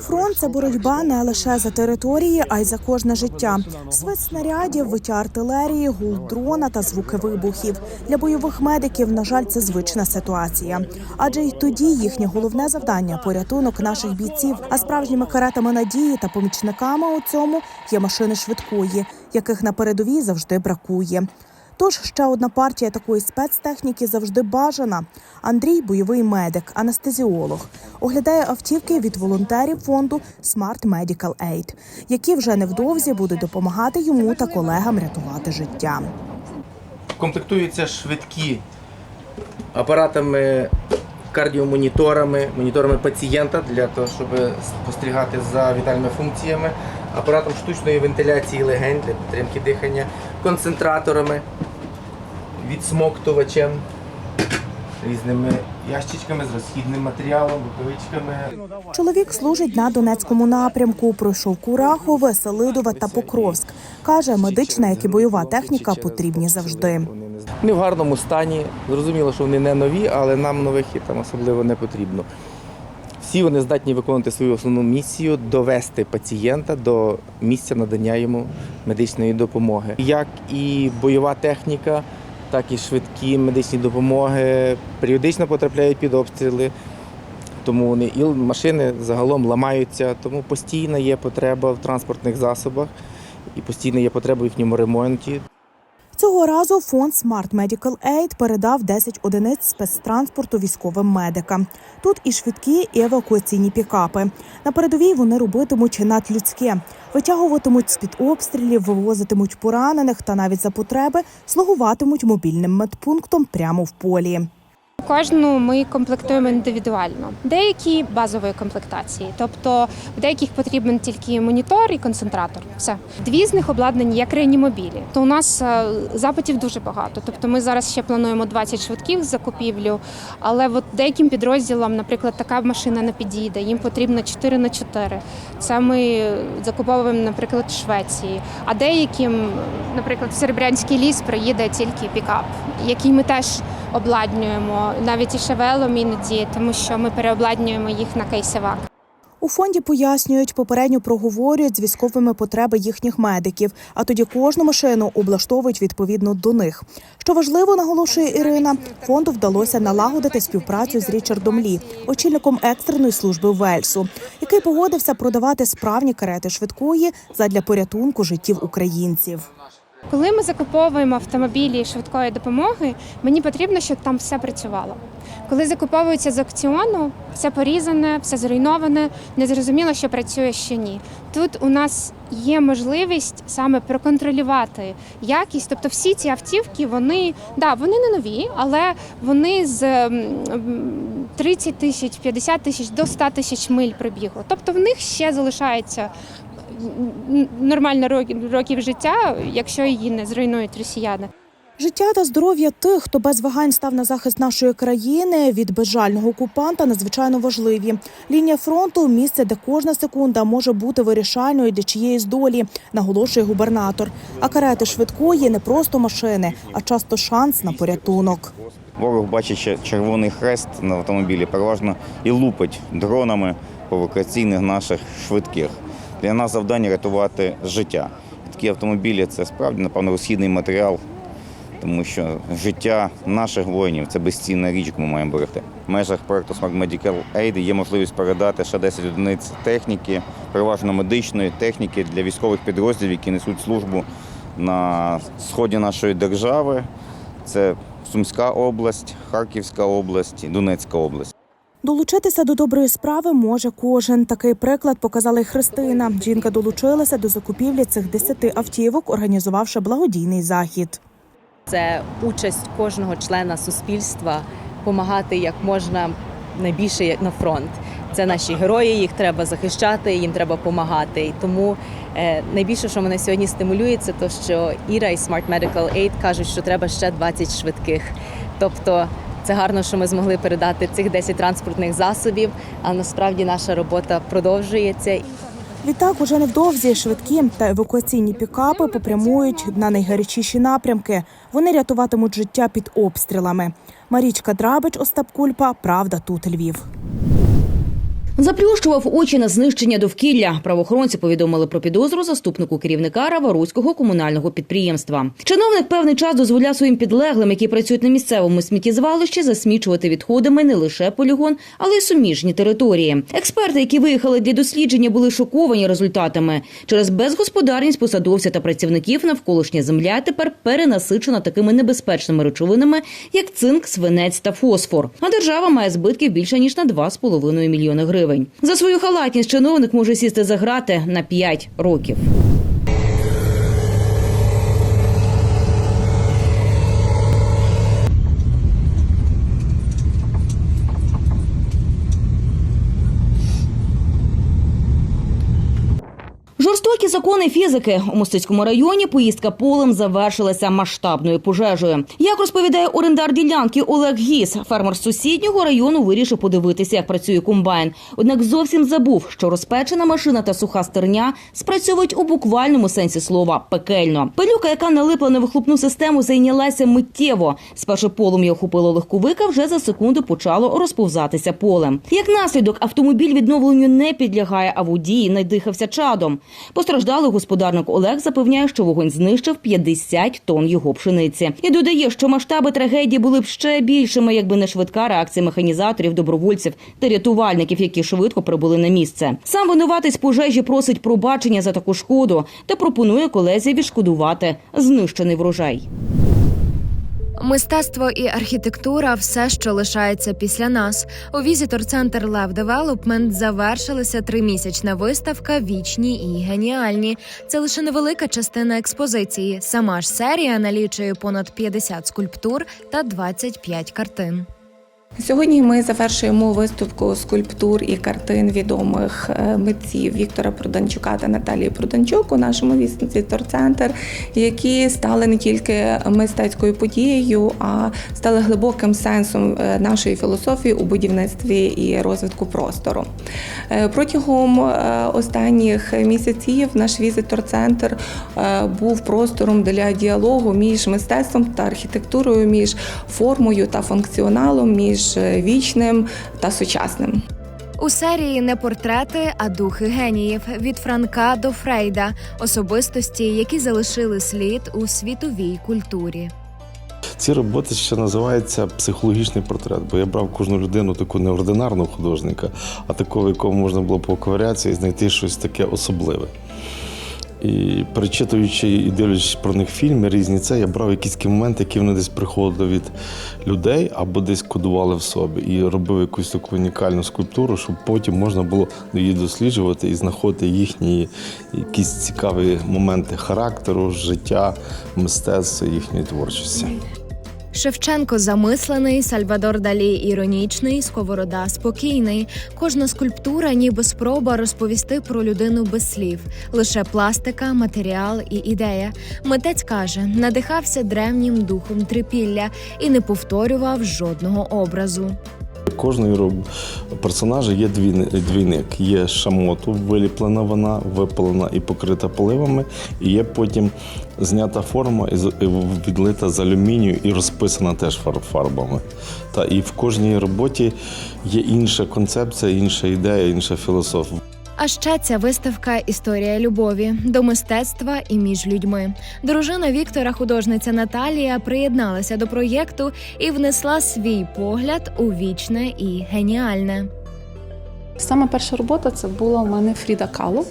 Фронт це боротьба не лише за території, а й за кожне життя. Свист снарядів, виття артилерії, гул дрона та звуки вибухів. Для бойових медиків, на жаль, це звична ситуація. Адже й тоді їхнє головне завдання порятунок наших бійців. А справжніми каретами надії та помічниками у цьому є машини швидкої, яких на передовій завжди бракує. Тож ще одна партія такої спецтехніки завжди бажана. Андрій бойовий медик, анестезіолог, оглядає автівки від волонтерів фонду Smart Medical Aid, які вже невдовзі будуть допомагати йому та колегам рятувати життя. комплектуються швидкі апаратами, кардіомоніторами, моніторами пацієнта для того, щоб спостерігати за вітальними функціями, апаратом штучної вентиляції легень для підтримки дихання, концентраторами, відсмоктувачем, різними ящичками з розхідним матеріалом, рукавичками. Чоловік служить на Донецькому напрямку. Пройшов Курахове, Селидове та Покровськ. каже, медична, як і бойова техніка потрібні завжди. Вони в гарному стані. Зрозуміло, що вони не нові, але нам нових і там особливо не потрібно. Всі вони здатні виконувати свою основну місію довести пацієнта до місця надання йому медичної допомоги. Як і бойова техніка, так і швидкі медичні допомоги періодично потрапляють під обстріли. Тому вони і машини загалом ламаються, тому постійна є потреба в транспортних засобах і постійна є потреба в їхньому ремонті. Цього разу фонд Smart Medical Aid передав 10 одиниць спецтранспорту військовим медикам. Тут і швидкі, і евакуаційні пікапи. На передовій вони робитимуть надлюдське, витягуватимуть з під обстрілів, вивозитимуть поранених та навіть за потреби слугуватимуть мобільним медпунктом прямо в полі. Кожну ми комплектуємо індивідуально. Деякі базової комплектації, тобто в деяких потрібен тільки монітор і концентратор. Все дві з них обладнані як реанімобілі. То у нас е, запитів дуже багато. Тобто, ми зараз ще плануємо 20 швидких закупівлю, але от деяким підрозділам, наприклад, така машина не підійде. Їм потрібно 4 на 4 Це ми закуповуємо, наприклад, в Швеції. А деяким, наприклад, в Серебрянський ліс приїде тільки пікап, який ми теж обладнюємо навіть і шевелом іноді, тому що ми переобладнюємо їх на кейсивак. У фонді пояснюють, попередньо проговорюють з військовими потреби їхніх медиків, а тоді кожну машину облаштовують відповідно до них. Що важливо, наголошує Ірина, фонду вдалося налагодити співпрацю з Річардом Лі, очільником екстреної служби Вельсу, який погодився продавати справні карети швидкої задля порятунку життів українців. Коли ми закуповуємо автомобілі швидкої допомоги, мені потрібно, щоб там все працювало. Коли закуповуються з аукціону, все порізане, все зруйноване, незрозуміло, що працює, що ні. Тут у нас є можливість саме проконтролювати якість. Тобто, всі ці автівки, вони да, вони не нові, але вони з м, м, 30 тисяч, 50 тисяч до 100 тисяч миль пробігу. Тобто в них ще залишається н- нормально років, років життя, якщо її не зруйнують росіяни. Життя та здоров'я тих, хто без вагань став на захист нашої країни від безжального окупанта, надзвичайно важливі. Лінія фронту місце, де кожна секунда може бути вирішальною для чиєїсь долі, наголошує губернатор. А карети швидкої не просто машини, а часто шанс на порятунок. Ворог бачить червоний хрест на автомобілі, переважно і лупить дронами по наших швидких. Для нас завдання рятувати життя. Такі автомобілі це справді, напевно, розхідний матеріал, тому що життя наших воїнів це безцінна річ, ми маємо берегти. В межах проекту Smart Medical Aid є можливість передати ще 10 одиниць техніки, переважно медичної техніки для військових підрозділів, які несуть службу на сході нашої держави. Це Сумська область, Харківська область, Донецька область. Долучитися до доброї справи може кожен. Такий приклад показала й Христина. Жінка долучилася до закупівлі цих десяти автівок, організувавши благодійний захід. Це участь кожного члена суспільства допомагати як можна найбільше на фронт. Це наші герої, їх треба захищати, їм треба допомагати. І тому е, найбільше, що мене сьогодні стимулює, це те, що Іра і Smart Medical Aid кажуть, що треба ще 20 швидких. Тобто це гарно, що ми змогли передати цих 10 транспортних засобів, а насправді наша робота продовжується. Відтак, уже невдовзі швидкі та евакуаційні пікапи попрямують на найгарячіші напрямки. Вони рятуватимуть життя під обстрілами. Марічка Драбич, Остап Кульпа, Правда, тут Львів. Заплющував очі на знищення довкілля. Правоохоронці повідомили про підозру заступнику керівника Раваруського комунального підприємства. Чиновник певний час дозволяв своїм підлеглим, які працюють на місцевому сміттєзвалищі, засмічувати відходами не лише полігон, але й суміжні території. Експерти, які виїхали для дослідження, були шоковані результатами. Через безгосподарність посадовця та працівників навколишня земля тепер перенасичена такими небезпечними речовинами, як цинк, свинець та фосфор. А держава має збитків більше ніж на 2,5 мільйони гривень. За свою халатність чиновник може сісти за грати на 5 років. Закони фізики у Мостицькому районі поїздка полем завершилася масштабною пожежею. Як розповідає орендар ділянки Олег Гіс, фермер з сусіднього району вирішив подивитися, як працює комбайн. Однак зовсім забув, що розпечена машина та суха стерня спрацьовують у буквальному сенсі слова пекельно. Пилюка, яка налипла на вихлопну систему, зайнялася миттєво. Спершу полум'я охопило легковика, вже за секунду почало розповзатися полем. Як наслідок, автомобіль відновленню не підлягає, а водій надихався чадом. Постраждалий господарник Олег запевняє, що вогонь знищив 50 тонн його пшениці. І додає, що масштаби трагедії були б ще більшими, якби не швидка реакція механізаторів, добровольців та рятувальників, які швидко прибули на місце. Сам винуватець пожежі просить пробачення за таку шкоду та пропонує колезі відшкодувати знищений врожай. Мистецтво і архітектура все, що лишається після нас. У візитор центр Лев Девелопмент завершилася тримісячна виставка Вічні і геніальні. Це лише невелика частина експозиції. Сама ж серія налічує понад 50 скульптур та 25 картин. Сьогодні ми завершуємо виставку скульптур і картин відомих е, митців Віктора Проданчука та Наталії Проданчук у нашому візитор-центр, які стали не тільки мистецькою подією, а стали глибоким сенсом е, нашої філософії у будівництві і розвитку простору. Е, Протягом останніх місяців наш візитор-центр був простором для діалогу між мистецтвом та архітектурою, між формою та функціоналом, між е, вічним та сучасним. У серії не портрети, а духи геніїв від Франка до Фрейда, особистості, які залишили слід у світовій культурі. Ці роботи ще називаються психологічний портрет, бо я брав кожну людину таку неординарного художника, а такого, якого можна було поковирятися і знайти щось таке особливе. І перечитуючи і дивлячись про них фільми різні, це я брав якісь моменти, які вони десь приходили від людей або десь кодували в собі, і робив якусь таку унікальну скульптуру, щоб потім можна було її досліджувати і знаходити їхні якісь цікаві моменти характеру, життя, мистецтва, їхньої творчості. Шевченко замислений, Сальвадор Далі іронічний, Сковорода спокійний. Кожна скульптура, ніби спроба розповісти про людину без слів, лише пластика, матеріал і ідея. Митець каже, надихався древнім духом трипілля і не повторював жодного образу. Кожної персонажа є двійник. Є шамоту, виліплена вона, випалена і покрита поливами, і є потім знята форма і відлита з алюмінію і розписана теж фарбами. Та і в кожній роботі є інша концепція, інша ідея, інша філософія. А ще ця виставка історія любові до мистецтва і між людьми. Дружина Віктора, художниця Наталія, приєдналася до проєкту і внесла свій погляд у вічне і геніальне. Саме перша робота це була у мене Фріда Кало.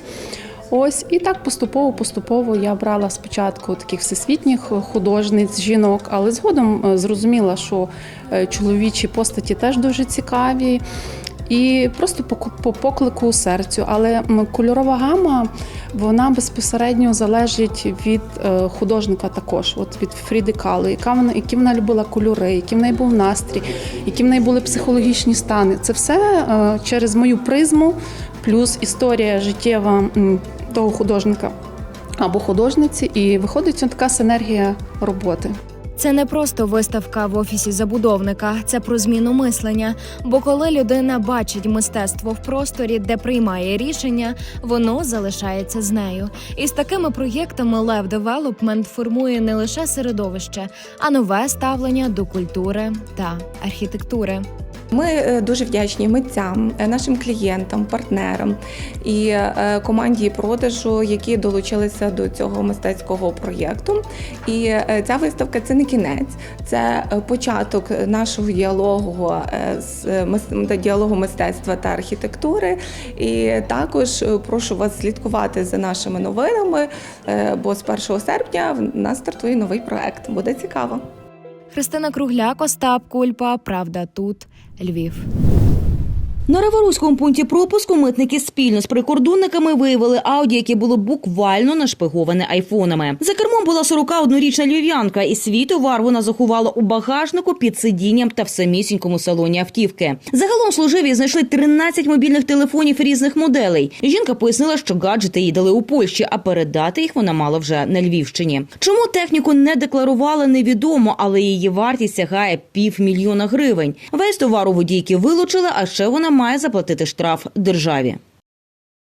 Ось і так поступово, поступово я брала спочатку таких всесвітніх художниць, жінок, але згодом е, зрозуміла, що е, чоловічі постаті теж дуже цікаві. І просто по, по поклику серцю. Але кольорова гама вона безпосередньо залежить від е, художника також, от від Фріди Кало, яка вона, які вона любила кольори, який в неї був настрій, які в неї були психологічні стани. Це все е, через мою призму, плюс історія життєва того художника або художниці, і виходить така синергія роботи. Це не просто виставка в офісі забудовника, це про зміну мислення. Бо коли людина бачить мистецтво в просторі, де приймає рішення, воно залишається з нею. І з такими проєктами Лев Девелопмент формує не лише середовище, а нове ставлення до культури та архітектури. Ми е, дуже вдячні митцям, е, нашим клієнтам, партнерам і е, команді продажу, які долучилися до цього мистецького проєкту. І ця виставка це не кінець, це початок нашого діалогу з діалогу мистецтва та архітектури. І також прошу вас слідкувати за нашими новинами, бо з 1 серпня в нас стартує новий проект. Буде цікаво. Христина Кругляк, Остап Кульпа. Правда тут Львів. На Раворуському пункті пропуску митники спільно з прикордонниками виявили ауді, яке було буквально нашпиговане айфонами. За кермом була 41-річна львів'янка, і свій товар вона заховала у багажнику під сидінням та в самісінькому салоні автівки. Загалом служиві знайшли 13 мобільних телефонів різних моделей. Жінка пояснила, що гаджети їй дали у Польщі, а передати їх вона мала вже на Львівщині. Чому техніку не декларували, невідомо, але її вартість сягає півмільйона гривень. Весь товар у водійки вилучили, а ще вона має заплатити штраф державі.